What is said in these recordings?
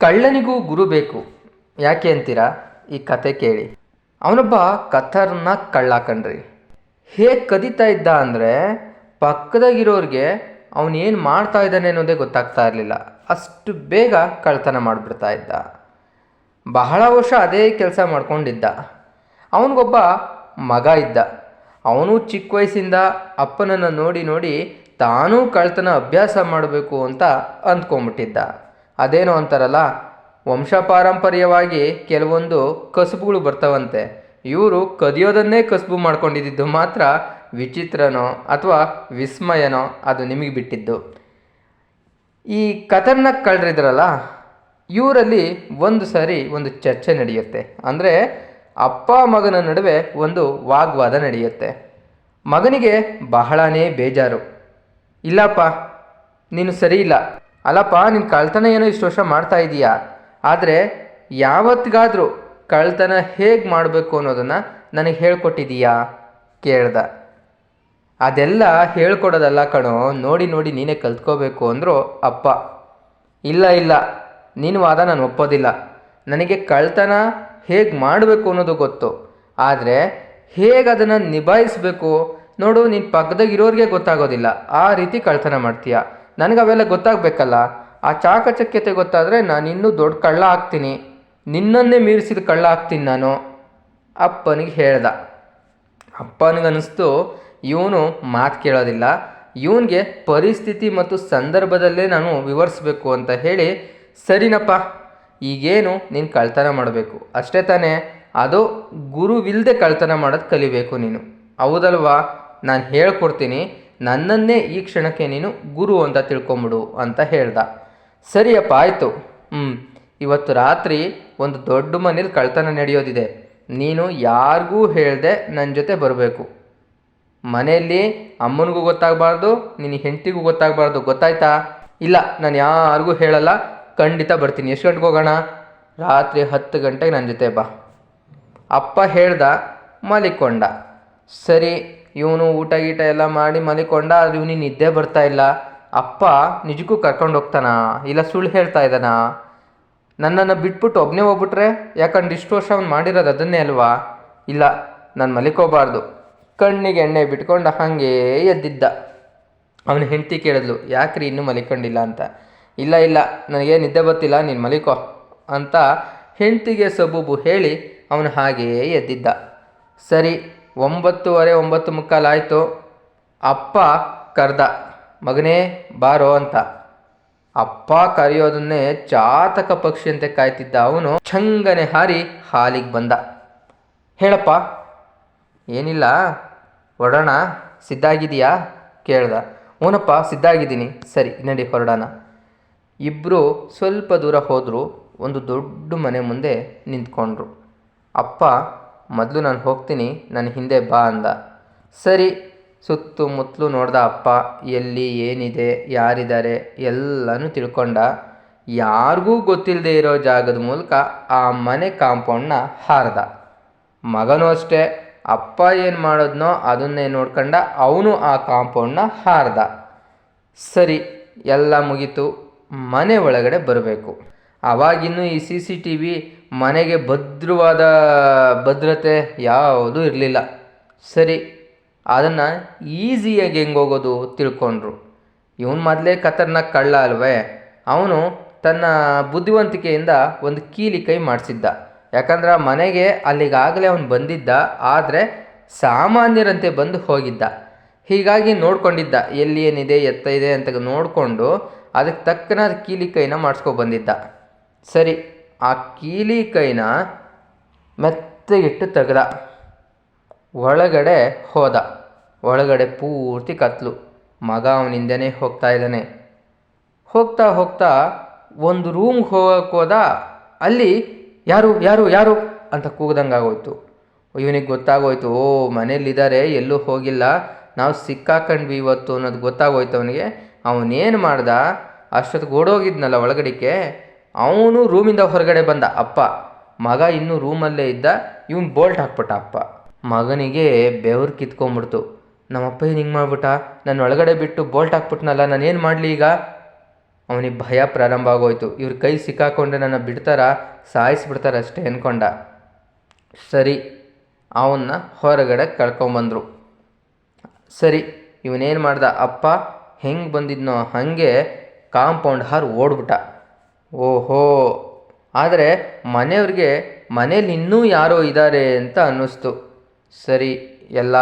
ಕಳ್ಳನಿಗೂ ಗುರು ಬೇಕು. ಯಾಕೆ ಅಂತೀರಾ? ಈ ಕತೆ ಕೇಳಿ. ಅವನೊಬ್ಬ ಕಥರ್ನ ಕಳ್ಳ ಕಣ್ರಿ ಹೇಗೆ ಕದೀತಾ ಇದ್ದ ಅಂದರೆ ಪಕ್ಕದಾಗಿರೋರಿಗೆ ಅವನೇನು ಮಾಡ್ತಾ ಇದ್ದಾನೆ ಅನ್ನೋದೇ ಗೊತ್ತಾಗ್ತಾ ಇರಲಿಲ್ಲ. ಅಷ್ಟು ಬೇಗ ಕಳ್ತನ ಮಾಡಿಬಿಡ್ತಾ ಇದ್ದ. ಬಹಳ ವರ್ಷ ಅದೇ ಕೆಲಸ ಮಾಡ್ಕೊಂಡಿದ್ದ. ಅವನಿಗೊಬ್ಬ ಮಗ ಇದ್ದ. ಅವನು ಚಿಕ್ಕ ವಯಸ್ಸಿಂದ ಅಪ್ಪನನ್ನು ನೋಡಿ ನೋಡಿ ತಾನೂ ಕಳ್ತನ ಅಭ್ಯಾಸ ಮಾಡಬೇಕು ಅಂತ ಅಂದ್ಕೊಂಬಿಟ್ಟಿದ್ದ ಅದೇನೋ ಅಂತಾರಲ್ಲ, ವಂಶಪಾರಂಪರ್ಯವಾಗಿ ಕೆಲವೊಂದು ಕಸುಬುಗಳು ಬರ್ತಾವಂತೆ. ಇವರು ಕದಿಯೋದನ್ನೇ ಕಸುಬು ಮಾಡ್ಕೊಂಡಿದ್ದು ಮಾತ್ರ ವಿಚಿತ್ರನೋ ಅಥವಾ ವಿಸ್ಮಯನೋ ಅದು ನಿಮಗೆ ಬಿಟ್ಟಿದ್ದು. ಈ ಕಥನ್ನ ಕಳ್ರಿದ್ರಲ್ಲ, ಇವರಲ್ಲಿ ಒಂದು ಸಾರಿ ಒಂದು ಚರ್ಚೆ ನಡೆಯುತ್ತೆ. ಅಂದರೆ ಅಪ್ಪ ಮಗನ ನಡುವೆ ಒಂದು ವಾಗ್ವಾದ ನಡೆಯುತ್ತೆ. ಮಗನಿಗೆ ಬಹಳನೇ ಬೇಜಾರು. ಇಲ್ಲಪ್ಪ, ನೀನು ಸರಿ ಇಲ್ಲ. ಅಲ್ಲಪ್ಪ, ನೀನು ಕಳ್ತನ ಏನೋ ಇಷ್ಟು ವರ್ಷ ಮಾಡ್ತಾ ಇದೀಯಾ? ಆದರೆ ಯಾವತ್ತಿಗಾದರೂ ಕಳ್ತನ ಹೇಗೆ ಮಾಡಬೇಕು ಅನ್ನೋದನ್ನು ನನಗೆ ಹೇಳ್ಕೊಟ್ಟಿದೀಯಾ? ಕೇಳ್ದ. ಅದೆಲ್ಲ ಹೇಳ್ಕೊಡೋದಲ್ಲ ಕಣೋ, ನೋಡಿ ನೋಡಿ ನೀನೇ ಕಲ್ತ್ಕೋಬೇಕು ಅಂದರು ಅಪ್ಪ. ಇಲ್ಲ ಇಲ್ಲ, ನೀನು ವಾದ ನಾನು ಒಪ್ಪೋದಿಲ್ಲ. ನನಗೆ ಕಳ್ತನ ಹೇಗೆ ಮಾಡಬೇಕು ಅನ್ನೋದು ಗೊತ್ತು. ಆದರೆ ಹೇಗೆ ಅದನ್ನು ನಿಭಾಯಿಸಬೇಕು ನೋಡು, ನೀನು ಪಕ್ಕದಾಗಿರೋರಿಗೆ ಗೊತ್ತಾಗೋದಿಲ್ಲ. ಆ ರೀತಿ ಕಳ್ತನ ಮಾಡ್ತೀಯ? ನನಗೆ ಅವೆಲ್ಲ ಗೊತ್ತಾಗಬೇಕಲ್ಲ? ಆ ಚಾಕಚಕ್ಯತೆ ಗೊತ್ತಾದರೆ ನಾನು ಇನ್ನೂ ದೊಡ್ಡ ಕಳ್ಳ ಆಗ್ತೀನಿ. ನಿನ್ನನ್ನೇ ಮೀರಿಸಿದ ಕಳ್ಳ ಆಗ್ತೀನಿ ನಾನು. ಅಪ್ಪನಿಗೆ ಹೇಳ್ದ. ಅಪ್ಪನಿಗನ್ನಿಸ್ತು, ಇವನು ಮಾತು ಕೇಳೋದಿಲ್ಲ. ಇವನಿಗೆ ಪರಿಸ್ಥಿತಿ ಮತ್ತು ಸಂದರ್ಭದಲ್ಲೇ ನಾನು ವಿವರಿಸ್ಬೇಕು ಅಂತ ಹೇಳಿ, ಸರಿನಪ್ಪ, ಈಗೇನು ನೀನು ಕಳ್ತನ ಮಾಡಬೇಕು? ಅಷ್ಟೇ ತಾನೇ. ಅದು ಗುರುವಿಲ್ಲದೆ ಕಳ್ತನ ಮಾಡೋದು ಕಲಿಬೇಕು ನೀನು. ಹೌದಲ್ವಾ? ನಾನು ಹೇಳ್ಕೊಡ್ತೀನಿ. ನನ್ನನ್ನೇ ಈ ಕ್ಷಣಕ್ಕೆ ನೀನು ಗುರು ಅಂತ ತಿಳ್ಕೊಂಬಿಡು ಅಂತ ಹೇಳ್ದ. ಸರಿಯಪ್ಪ, ಆಯಿತು. ಹ್ಞೂ ಇವತ್ತು ರಾತ್ರಿ ಒಂದು ದೊಡ್ಡ ಮನೇಲಿ ಕಳ್ತನ ನಡೆಯೋದಿದೆ. ನೀನು ಯಾರಿಗೂ ಹೇಳದೆ ನನ್ನ ಜೊತೆ ಬರಬೇಕು. ಮನೆಯಲ್ಲಿ ಅಮ್ಮನಿಗೂ ಗೊತ್ತಾಗಬಾರ್ದು, ನಿನ್ನ ಹೆಂಡತಿಗೂ ಗೊತ್ತಾಗಬಾರ್ದು, ಗೊತ್ತಾಯ್ತಾ? ಇಲ್ಲ, ನಾನು ಯಾರಿಗೂ ಹೇಳಲ್ಲ. ಖಂಡಿತ ಬರ್ತೀನಿ. ಎಷ್ಟು ಗಂಟೆಗೆ ಹೋಗೋಣ? ರಾತ್ರಿ ಹತ್ತು ಗಂಟೆಗೆ ನನ್ನ ಜೊತೆ ಬಾ. ಅಪ್ಪ ಹೇಳ್ದ, ಮಲಿಕೊಂಡ. ಸರಿ ಇವನು ಊಟ ಗೀಟ ಎಲ್ಲ ಮಾಡಿ ಮಲಿಕೊಂಡ, ಆದ್ರೆ ಇವನಿಗೆ ನಿದ್ದೆ ಬರ್ತಾ ಇಲ್ಲ. ಅಪ್ಪ ನಿಜಕ್ಕೂ ಕರ್ಕೊಂಡು ಹೋಗ್ತಾನಾ? ಇಲ್ಲ ಸುಳ್ಳು ಹೇಳ್ತಾ ಇದ್ದಾನಾ? ನನ್ನನ್ನು ಬಿಟ್ಬಿಟ್ಟು ಒಬ್ಬನೇ ಹೋಗ್ಬಿಟ್ರೆ ಯಾಕಂದ್ರೆ ಇಷ್ಟು ವರ್ಷ ಅವ್ನು ಮಾಡಿರೋದು ಅದನ್ನೇ ಅಲ್ವಾ? ಇಲ್ಲ, ನಾನು ಮಲಿಕೋಬಾರ್ದು. ಕಣ್ಣಿಗೆ ಎಣ್ಣೆ ಬಿಟ್ಕೊಂಡು ಹಾಗೆ ಎದ್ದಿದ್ದ. ಅವನ ಹೆಂಡತಿ ಕೇಳಿದ್ಲು, ಯಾಕ್ರಿ ಇನ್ನೂ ಮಲಿಕೊಂಡಿಲ್ಲ ಅಂತ? ಇಲ್ಲ ಇಲ್ಲ ನನಗೆ ನಿದ್ದೆ ಬರ್ತಿಲ್ಲ, ನೀನು ಮಲಿಕೋ, ಅಂತ ಹೆಂಡತಿಗೆ ಸಬೂಬು ಹೇಳಿ ಅವನು ಹಾಗೆಯೇ ಎದ್ದಿದ್ದ. ಸರಿ ಒಂಬತ್ತುವರೆ ಒಂಬತ್ತು ಮುಕ್ಕಾಲಾಯಿತು ಅಪ್ಪ ಕರೆದ, ಮಗನೇ ಬಾರೋ ಅಂತ. ಅಪ್ಪ ಕರೆಯೋದನ್ನೇ ಚಾತಕ ಅಂತ ಕಾಯ್ತಿದ್ದ ಅವನು ಛಂಗನೆ ಹಾರಿ ಹಾಲಿಗೆ ಬಂದ. ಹೇಳಪ್ಪ, ಏನಿಲ್ಲ, ಹೊರಡೋಣ ಸಿದ್ಧಾಗಿದೆಯಾ ಕೇಳ್ದ. ಓನಪ್ಪ ಸಿದ್ಧಾಗಿದ್ದೀನಿ ಸರಿ, ನಡಿ, ಹೊರಡೋಣ. ಇಬ್ಬರು ಸ್ವಲ್ಪ ದೂರ ಹೋದರು. ಒಂದು ದೊಡ್ಡ ಮನೆ ಮುಂದೆ ನಿಂತ್ಕೊಂಡ್ರು. ಅಪ್ಪ ಮೊದಲು ನಾನು ಹೋಗ್ತೀನಿ ನನ್ನ ಹಿಂದೆ ಬಾ ಅಂದ. ಸರಿ ಸುತ್ತಮುತ್ತಲು ನೋಡ್ದ ಅಪ್ಪ, ಎಲ್ಲಿ, ಏನಿದೆ, ಯಾರಿದ್ದಾರೆ, ಎಲ್ಲನೂ ತಿಳ್ಕೊಂಡ. ಯಾರಿಗೂ ಗೊತ್ತಿಲ್ಲದೆ ಇರೋ ಜಾಗದ ಮೂಲಕ ಆ ಮನೆ ಕಾಂಪೌಂಡ್ನ ಹಾರ್ದ. ಮಗನೂ ಅಷ್ಟೇ, ಅಪ್ಪ ಏನು ಮಾಡೋದ್ನೋ ಅದನ್ನೇ ನೋಡ್ಕೊಂಡ ಅವನು ಆ ಕಾಂಪೌಂಡ್ನ ಹಾರ್ದ. ಸರಿ, ಎಲ್ಲ ಮುಗೀತು, ಮನೆ ಒಳಗಡೆ ಬರಬೇಕು. ಆವಾಗಿನ್ನೂ ಈ ಸಿ ಸಿ ಟಿ ವಿ ಮನೆಗೆ ಭದ್ರವಾದ ಭದ್ರತೆ ಯಾವುದೂ ಇರಲಿಲ್ಲ. ಸರಿ, ಅದನ್ನು ಈಸಿಯಾಗಿ ಹೆಂಗೆ ಹೋಗೋದು ತಿಳ್ಕೊಂಡ್ರು. ಇವನು ಮೊದಲೇ ಖತರ್ನಾಕ್ ಕಳ್ಳ ಅಲ್ವೇ? ಅವನು ತನ್ನ ಬುದ್ಧಿವಂತಿಕೆಯಿಂದ ಒಂದು ಕೀಲಿ ಕೈ ಮಾಡಿಸಿದ್ದ. ಯಾಕಂದ್ರೆ ಮನೆಗೆ ಅಲ್ಲಿಗಾಗಲೇ ಅವನು ಬಂದಿದ್ದ, ಆದರೆ ಸಾಮಾನ್ಯರಂತೆ ಬಂದು ಹೋಗಿದ್ದ. ಹೀಗಾಗಿ ನೋಡ್ಕೊಂಡಿದ್ದ, ಎಲ್ಲಿ ಏನಿದೆ, ಎತ್ತ ಇದೆ ಅಂತ ನೋಡಿಕೊಂಡು ಅದಕ್ಕೆ ತಕ್ಕನಾದ ಕೀಲಿ ಕೈನ ಮಾಡಿಸ್ಕೊ ಬಂದಿದ್ದ. ಸರಿ, ಆ ಕೀಲಿ ಕೈನ ಮೆತ್ತಗಿಟ್ಟು ತೆಗೆದ. ಒಳಗಡೆ ಹೋದ. ಒಳಗಡೆ ಪೂರ್ತಿ ಕತ್ಲು. ಮಗ ಅವನಿಂದನೇ ಹೋಗ್ತಾ ಇದ್ದಾನೆ. ಹೋಗ್ತಾ ಹೋಗ್ತಾ ಒಂದು ರೂಮ್ಗೆ ಹೋಗಕ್ಕೆ ಹೋದ. ಅಲ್ಲಿ ಯಾರು ಯಾರು ಯಾರು ಅಂತ ಕೂಗ್ದಂಗೆ ಆಗೋಯ್ತು. ಇವನಿಗೆ ಗೊತ್ತಾಗೋಯ್ತು, ಓ ಮನೇಲಿದ್ದಾರೆ ಎಲ್ಲೂ ಹೋಗಿಲ್ಲ. ನಾವು ಸಿಕ್ಕಾಕಂಡ್ವಿ ಇವತ್ತು ಅನ್ನೋದು ಗೊತ್ತಾಗೋಯ್ತು ಅವನಿಗೆ. ಅವನೇನು ಮಾಡ್ದ? ಅಷ್ಟೊತ್ತಿಗೆ ಓಡೋಗಿದ್ನಲ್ಲ ಒಳಗಡೆಗೆ ಅವನು ರೂಮಿಂದ ಹೊರಗಡೆ ಬಂದ ಅಪ್ಪ. ಮಗ ಇನ್ನೂ ರೂಮಲ್ಲೇ ಇದ್ದ, ಇವನು ಬೋಲ್ಟ್ ಹಾಕ್ಬಿಟ್ಟ ಅಪ್ಪ. ಮಗನಿಗೆ ಬೆವರು ಕಿತ್ಕೊಂಡ್ಬಿಡ್ತು ನಮ್ಮಪ್ಪ ಏನು ಹಿಂಗೆ ಮಾಡ್ಬಿಟ್ಟ? ನನ್ನ ಒಳಗಡೆ ಬಿಟ್ಟು ಬೋಲ್ಟ್ ಹಾಕ್ಬಿಟ್ನಲ್ಲ, ನಾನು ಏನು ಮಾಡಲಿ ಈಗ? ಅವನಿಗೆ ಭಯ ಪ್ರಾರಂಭ ಆಗೋಯ್ತು. ಇವ್ರ ಕೈ ಸಿಕ್ಕಾಕೊಂಡೆ ನನ್ನ ಬಿಡ್ತಾರ, ಸಾಯಿಸ್ಬಿಡ್ತಾರ ಅಷ್ಟೇ ಅಂದ್ಕೊಂಡ ಸರಿ ಅವನ್ನ ಹೊರಗಡೆ ಕಳ್ಕೊಂಬಂದರು ಸರಿ, ಇವನೇನು ಮಾಡ್ದ? ಅಪ್ಪ ಹೆಂಗೆ ಬಂದಿದ್ನೋ ಹಾಗೆ ಕಾಂಪೌಂಡ್ ಹಾರು ಓಡ್ಬಿಟ್ಟ. ಓಹೋ, ಆದರೆ ಮನೆಯವ್ರಿಗೆ ಮನೇಲಿ ಇನ್ನೂ ಯಾರೋ ಇದ್ದಾರೆ ಅಂತ ಅನ್ನಿಸ್ತು. ಸರಿ, ಎಲ್ಲ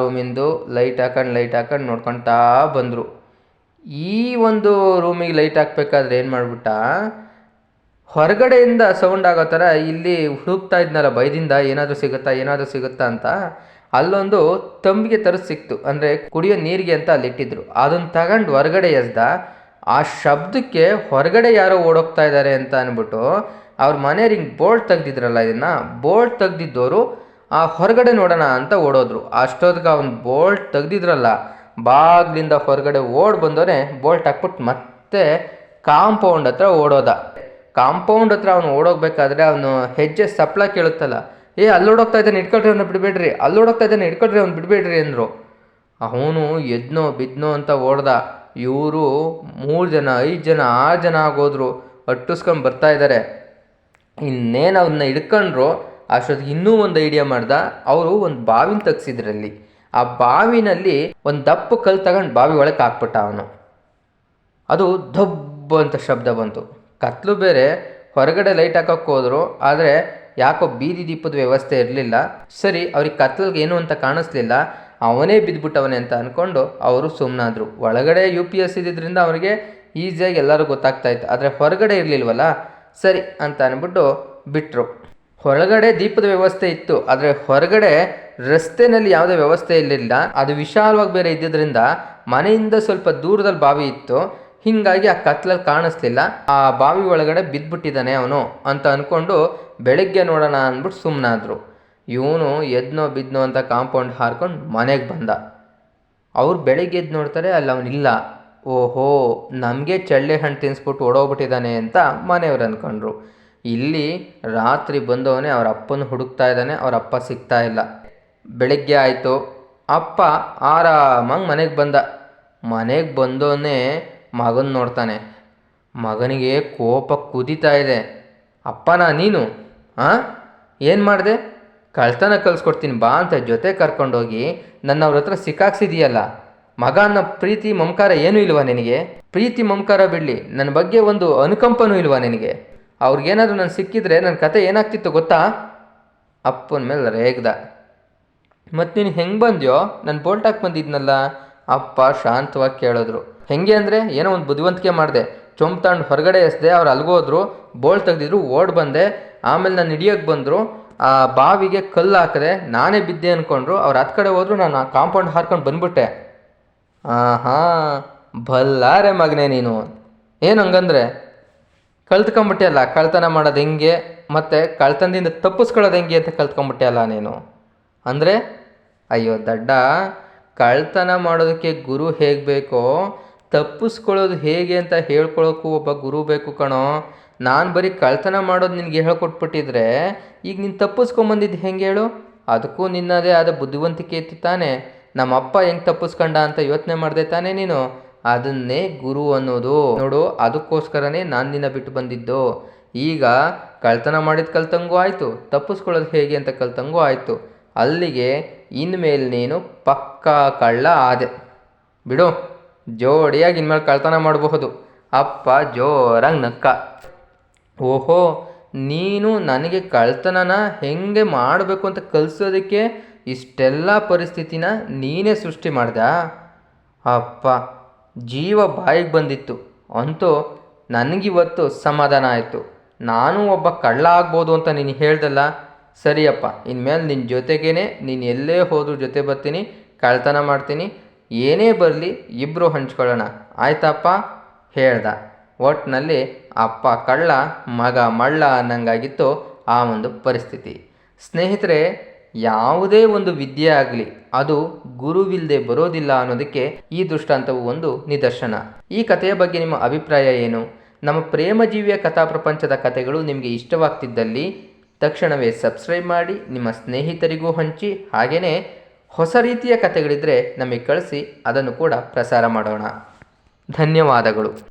ರೂಮಿಂದು ಲೈಟ್ ಹಾಕೊಂಡು ಲೈಟ್ ಹಾಕೊಂಡು ನೋಡ್ಕೊಳ್ತಾ ಬಂದರು. ಈ ಒಂದು ರೂಮಿಗೆ ಲೈಟ್ ಹಾಕ್ಬೇಕಾದ್ರೆ ಏನು ಮಾಡಿಬಿಟ್ಟ? ಹೊರಗಡೆಯಿಂದ ಸೌಂಡ್ ಆಗೋ ಥರ ಇಲ್ಲಿ ಹುಡುಕ್ತಾ ಇದ್ನಲ್ಲ ಬೈದಿಂದ ಏನಾದರೂ ಸಿಗುತ್ತಾ ಏನಾದರೂ ಸಿಗುತ್ತಾ ಅಂತ. ಅಲ್ಲೊಂದು ತಂಬಿಗೆ ತರಿಸ್ ಸಿಕ್ತು, ಅಂದರೆ ಕುಡಿಯೋ ನೀರಿಗೆ ಅಂತ ಅಲ್ಲಿಟ್ಟಿದ್ರು. ಅದನ್ನು ತಗೊಂಡು ಹೊರಗಡೆ ಎಸ್ದ. ಆ ಶಬ್ದಕ್ಕೆ ಹೊರಗಡೆ ಯಾರೋ ಓಡೋಗ್ತಾ ಇದ್ದಾರೆ ಅಂತ ಅಂದ್ಬಿಟ್ಟು ಅವ್ರ ಮನೆಯವ್ರು ಹಿಂಗೆ ಬೋಲ್ಟ್ ತೆಗ್ದಿದ್ರಲ್ಲ ಇದನ್ನು, ಬೋಲ್ಟ್ ತೆಗ್ದಿದ್ದವರು ಆ ಹೊರಗಡೆ ನೋಡೋಣ ಅಂತ ಓಡೋದ್ರು. ಅಷ್ಟೊತ್ತಿಗೆ ಅವ್ನು ಬೋಲ್ಟ್ ತೆಗ್ದಿದ್ರಲ್ಲ, ಬಾಗ್ಲಿಂದ ಹೊರಗಡೆ ಓಡ್ ಬಂದವನೇ ಬೋಲ್ಟ್ ಹಾಕ್ಬಿಟ್ಟು ಮತ್ತೆ ಕಾಂಪೌಂಡ್ ಹತ್ರ ಓಡೋದ. ಕಾಂಪೌಂಡ್ ಹತ್ರ ಅವನು ಓಡೋಗ್ಬೇಕಾದ್ರೆ ಅವನು ಹೆಜ್ಜೆ ಸಪ್ಲ ಕೇಳುತ್ತಲ್ಲ, ಏ, ಅಲ್ಲಿ ಓಡೋಗ್ತಾ ಇದ್ದಾನೆ ಇಟ್ಕೊಳ್ರಿ ಅವ್ನ ಬಿಡಬೇಡ್ರಿ, ಅಲ್ಲಿ ಓಡೋಗ್ತಾ ಇದ್ದಾನೆ ಇಟ್ಕೊಳ್ರಿ ಅವ್ನು ಬಿಡಬೇಡ್ರಿ, ಅಂದರು. ಅವನು ಎದ್ನೋ ಬಿದ್ನೋ ಅಂತ ಓಡ್ದ. ಇವರು ಮೂರು ಜನ, ಐದು ಜನ, ಆರು ಜನ ಆಗೋದ್ರು ಅಟ್ಟಿಸ್ಕೊಂಡು ಬರ್ತಾ ಇದ್ದಾರೆ ಇನ್ನೇನು ಅವನ್ನ ಹಿಡ್ಕೊಂಡ್ರು, ಅಷ್ಟೊತ್ತಿಗೆ ಇನ್ನೂ ಒಂದು ಐಡಿಯಾ ಮಾಡ್ದ, ಅವರು ಒಂದು ಬಾವಿನ ತಗ್ಸಿದ್ರಲ್ಲಿ. ಆ ಬಾವಿನಲ್ಲಿ ಒಂದು ದಪ್ಪ ಕಲ್ಲು ತಗೊಂಡು ಬಾವಿ ಒಳಗೆ ಹಾಕ್ಬಿಟ್ಟ ಅವನು. ಅದು ದಬ್ಬ ಅಂತ ಶಬ್ದ ಬಂತು. ಕತ್ಲು ಬೇರೆ, ಹೊರಗಡೆ ಲೈಟ್ ಹಾಕೋಕ್ಕೆ ಹೋದ್ರು, ಆದರೆ ಯಾಕೋ ಬೀದಿ ದೀಪದ ವ್ಯವಸ್ಥೆ ಇರಲಿಲ್ಲ. ಸರಿ, ಅವ್ರಿಗೆ ಕತ್ಲಿಗೆ ಏನು ಅಂತ ಕಾಣಿಸ್ಲಿಲ್ಲ. ಅವನೇ ಬಿದ್ದುಬಿಟ್ಟವನೇ ಅಂತ ಅಂದ್ಕೊಂಡು ಅವರು ಸುಮ್ಮನಾದ್ರು ಒಳಗಡೆ ಯು ಪಿ ಎಸ್ ಇದ್ದಿದ್ದರಿಂದ ಅವರಿಗೆ ಈಸಿಯಾಗಿ ಎಲ್ಲರೂ ಗೊತ್ತಾಗ್ತಾ ಇತ್ತು. ಆದರೆ ಹೊರಗಡೆ ಇರಲಿಲ್ವಲ್ಲ? ಸರಿ ಅಂತ ಅಂದ್ಬಿಟ್ಟು ಬಿಟ್ಟರು ಹೊರಗಡೆ ದೀಪದ ವ್ಯವಸ್ಥೆ ಇತ್ತು. ಆದರೆ ಹೊರಗಡೆ ರಸ್ತೆನಲ್ಲಿ ಯಾವುದೇ ವ್ಯವಸ್ಥೆ ಇರಲಿಲ್ಲ. ಅದು ವಿಶಾಲವಾಗಿ ಬೇರೆ ಇದ್ದಿದ್ದರಿಂದ ಮನೆಯಿಂದ ಸ್ವಲ್ಪ ದೂರದಲ್ಲಿ ಬಾವಿ ಇತ್ತು. ಹೀಗಾಗಿ ಆ ಕತ್ಲಲ್ಲಿ ಕಾಣಿಸ್ಲಿಲ್ಲ. ಆ ಬಾವಿ ಒಳಗಡೆ ಬಿದ್ದುಬಿಟ್ಟಿದ್ದಾನೆ ಅವನು ಅಂತ ಅಂದ್ಕೊಂಡು ಬೆಳಗ್ಗೆ ನೋಡೋಣ ಅಂದ್ಬಿಟ್ಟು ಸುಮ್ಮನಾದ್ರು ಇವನು ಎದ್ನೋ ಬಿದ್ನೋ ಅಂತ ಕಾಂಪೌಂಡ್ ಹಾರ್ಕೊಂಡು ಮನೆಗೆ ಬಂದ. ಅವ್ರು ಬೆಳಿಗ್ಗೆ ಎದ್ದು ನೋಡ್ತಾರೆ ಅಲ್ಲಿ ಅವನಿಲ್ಲ ಓಹೋ, ನಮಗೆ ಚಳ್ಳೆ ಹಣ್ಣು ತಿನ್ನಿಸ್ಬಿಟ್ಟು ಓಡೋಗ್ಬಿಟ್ಟಿದ್ದಾನೆ ಅಂತ ಮನೆಯವ್ರು ಅಂದ್ಕೊಂಡ್ರು ಇಲ್ಲಿ ರಾತ್ರಿ ಬಂದವನೇ ಅವ್ರ ಅಪ್ಪನ ಹುಡುಕ್ತಾ ಇದ್ದಾನೆ ಅವ್ರ ಅಪ್ಪ ಸಿಗ್ತಾ ಇಲ್ಲ. ಬೆಳಗ್ಗೆ ಆಯಿತು. ಅಪ್ಪ ಆರಾಮಾಗಿ ಮನೆಗೆ ಬಂದ. ಮನೆಗೆ ಬಂದವನೇ ಮಗನ ನೋಡ್ತಾನೆ. ಮಗನಿಗೆ ಕೋಪ ಕುದೀತಾ ಇದೆ. ಅಪ್ಪನ ನೀನು? ಹಾಂ ಏನು ಮಾಡಿದೆ? ಕಳ್ತನ ಕಲಿಸ್ಕೊಡ್ತೀನಿ ಬಾ ಅಂತ ಜೊತೆ ಕರ್ಕೊಂಡೋಗಿ ನನ್ನ ಅವ್ರ ಹತ್ರ ಸಿಕ್ಕಾಕ್ಸಿದೀಯಲ್ಲ ಮಗ ಅನ್ನೋ ಪ್ರೀತಿ ಮಮಕಾರ ಏನೂ ಇಲ್ವಾ ನಿನಗೆ? ಪ್ರೀತಿ ಮಮಕಾರ ಬಿಡಲಿ ನನ್ನ ಬಗ್ಗೆ ಒಂದು ಅನುಕಂಪನೂ ಇಲ್ವಾ ನಿನಗೆ? ಅವ್ರಿಗೇನಾದರೂ ನಾನು ಸಿಕ್ಕಿದ್ರೆ ನನ್ನ ಕತೆ ಏನಾಗ್ತಿತ್ತು ಗೊತ್ತಾ? ಅಪ್ಪನ ಮೇಲೆ ರೇಗ್ದ. ಮತ್ತು ನೀನು ಹೆಂಗೆ ಬಂದ್ಯೋ? ನಾನು ಹಾಕಿ ಬಂದಿದ್ನಲ್ಲ? ಅಪ್ಪ ಶಾಂತವಾಗಿ ಕೇಳಿದ್ರು. ಹೆಂಗೆ ಅಂದರೆ, ಏನೋ ಒಂದು ಬುದ್ಧಿವಂತಿಕೆ ಮಾಡಿದೆ. ಚೊಂಬ್ ತಗೊಂಡು ಹೊರಗಡೆ ಎಸ್ದೆ ಅವ್ರು ಅಲ್ಗೋದ್ರು, ಬೋಲ್ಟ್ ತೆಗೆದಿದ್ರು, ಓಡ್ ಬಂದೆ. ಆಮೇಲೆ ನಾನು ಹಿಡಿಯೋಕ್ಕೆ ಬಂದರು. ಆ ಬಾವಿಗೆ ಕಲ್ಲು ಹಾಕಿದೆ ನಾನೇ ಬಿದ್ದೆ ಅಂದ್ಕೊಂಡ್ರು ಅವ್ರು ಹತ್ತು ಕಡೆ ಹೋದ್ರು ನಾನು ಆ ಕಾಂಪೌಂಡ್ ಹಾರ್ಕೊಂಡು ಬಂದ್ಬಿಟ್ಟೆ. ಆಹಾ, ಬಲ್ಲಾರೆ ಮಗನೆ ನೀನು. ಏನು ಹಂಗಂದ್ರೆ? ಕಲ್ತ್ಕೊಂಬಿಟ್ಟೆ ಅಲ್ಲ ಕಳ್ತನ ಮಾಡೋದು ಹೆಂಗೆ? ಮತ್ತು ಕಳ್ತನದಿಂದ ತಪ್ಪಿಸ್ಕೊಳ್ಳೋದು ಹೆಂಗೆ ಅಂತ ಕಲ್ತ್ಕೊಂಬಿಟ್ಟೆ ಅಲ್ಲ ನೀನು? ಅಂದರೆ, ಅಯ್ಯೋ ದಡ್ಡ, ಕಳ್ತನ ಮಾಡೋದಕ್ಕೆ ಗುರು ಹೇಗೆ ಬೇಕೋ, ತಪ್ಪಿಸ್ಕೊಳ್ಳೋದು ಹೇಗೆ ಅಂತ ಹೇಳ್ಕೊಳಕ್ಕೂ ಒಬ್ಬ ಗುರು ಬೇಕು ಕಣೋ. ನಾನು ಬರೀ ಕಳ್ತನ ಮಾಡೋದು ನಿನಗೆ ಹೇಳ್ಕೊಟ್ಬಿಟ್ಟಿದ್ರೆ, ಈಗ ನೀನು ತಪ್ಪಿಸ್ಕೊಂಬಂದಿದ್ದು ಹೆಂಗೆ ಹೇಳು? ಅದಕ್ಕೂ ನಿನ್ನದೇ ಆದ ಬುದ್ಧಿವಂತಿಕೆ ಇತ್ತು ತಾನೇ. ನಮ್ಮಪ್ಪ ಹೆಂಗೆ ತಪ್ಪಿಸ್ಕೊಂಡ ಅಂತ ಯೋಚನೆ ಮಾಡಿದೆ ತಾನೇ ನೀನು? ಅದನ್ನೇ ಗುರು ಅನ್ನೋದು. ನೋಡು, ಅದಕ್ಕೋಸ್ಕರನೇ ನಾನು ನಿನ್ನ ಬಿಟ್ಟು ಬಂದಿದ್ದು. ಈಗ ಕಳ್ತನ ಮಾಡಿದ ಕಲ್ತಂಗೂ ಆಯಿತು, ತಪ್ಪಿಸ್ಕೊಳ್ಳೋದು ಹೇಗೆ ಅಂತ ಕಲ್ತಂಗೂ ಆಯಿತು. ಅಲ್ಲಿಗೆ ಇನ್ಮೇಲೆ ನೀನು ಪಕ್ಕಾ ಕಳ್ಳ ಆದೆ. ಬಿಡು, ಜೋಡಿಯಾಗಿ ಇನ್ಮೇಲೆ ಕಳ್ತನ ಮಾಡಬಹುದು. ಅಪ್ಪ ಜೋರಾಗಿ ನಕ್ಕ. ಓಹೋ, ನೀನು ನನಗೆ ಕಳ್ತನನ ಹೆಂಗೆ ಮಾಡಬೇಕು ಅಂತ ಕಲಿಸೋದಕ್ಕೆ ಇಷ್ಟೆಲ್ಲ ಪರಿಸ್ಥಿತಿನ ನೀನೇ ಸೃಷ್ಟಿ ಮಾಡ್ದಾ? ಅಪ್ಪ, ಜೀವ ಬಾಯಿಗೆ ಬಂದಿತ್ತು. ಅಂತೂ ನನಗಿವತ್ತು ಸಮಾಧಾನ ಆಯಿತು. ನಾನು ಒಬ್ಬ ಕಳ್ಳ ಆಗ್ಬೋದು ಅಂತ ನೀನು ಹೇಳ್ದಲ್ಲ? ಸರಿಯಪ್ಪ, ಇನ್ಮೇಲೆ ನಿನ್ನ ಜೊತೆಗೇನೆ, ನೀನು ಎಲ್ಲೇ ಹೋದ್ರೂ ಜೊತೆ ಬರ್ತೀನಿ ಕಳ್ತನ ಮಾಡ್ತೀನಿ. ಏನೇ ಬರಲಿ ಇಬ್ಬರು ಹಂಚ್ಕೊಳ್ಳೋಣ. ಆಯ್ತಪ್ಪ? ಹೇಳ್ದ. ಒಟ್ಟಿನಲ್ಲಿ ಅಪ್ಪ ಕಳ್ಳ, ಮಗ ಮಳ್ಳ ಅನ್ನಂಗಾಗಿತ್ತು ಆ ಒಂದು ಪರಿಸ್ಥಿತಿ. ಸ್ನೇಹಿತರೆ, ಯಾವುದೇ ಒಂದು ವಿದ್ಯೆ ಆಗಲಿ, ಅದು ಗುರುವಿಲ್ಲದೆ ಬರೋದಿಲ್ಲ ಅನ್ನೋದಕ್ಕೆ ಈ ದೃಷ್ಟಾಂತವು ಒಂದು ನಿದರ್ಶನ. ಈ ಕಥೆಯ ಬಗ್ಗೆ ನಿಮ್ಮ ಅಭಿಪ್ರಾಯ ಏನು? ನಮ್ಮ ಪ್ರೇಮಜೀವಿಯ ಕಥಾ ಪ್ರಪಂಚದ ಕಥೆಗಳು ನಿಮಗೆ ಇಷ್ಟವಾಗ್ತಿದ್ದಲ್ಲಿ ತಕ್ಷಣವೇ ಸಬ್ಸ್ಕ್ರೈಬ್ ಮಾಡಿ, ನಿಮ್ಮ ಸ್ನೇಹಿತರಿಗೂ ಹಂಚಿ ಹಾಗೆಯೇ ಹೊಸ ರೀತಿಯ ಕಥೆಗಳಿದ್ದರೆ ನಮಗೆ ಕಳಿಸಿ, ಅದನ್ನು ಕೂಡ ಪ್ರಸಾರ ಮಾಡೋಣ. ಧನ್ಯವಾದಗಳು.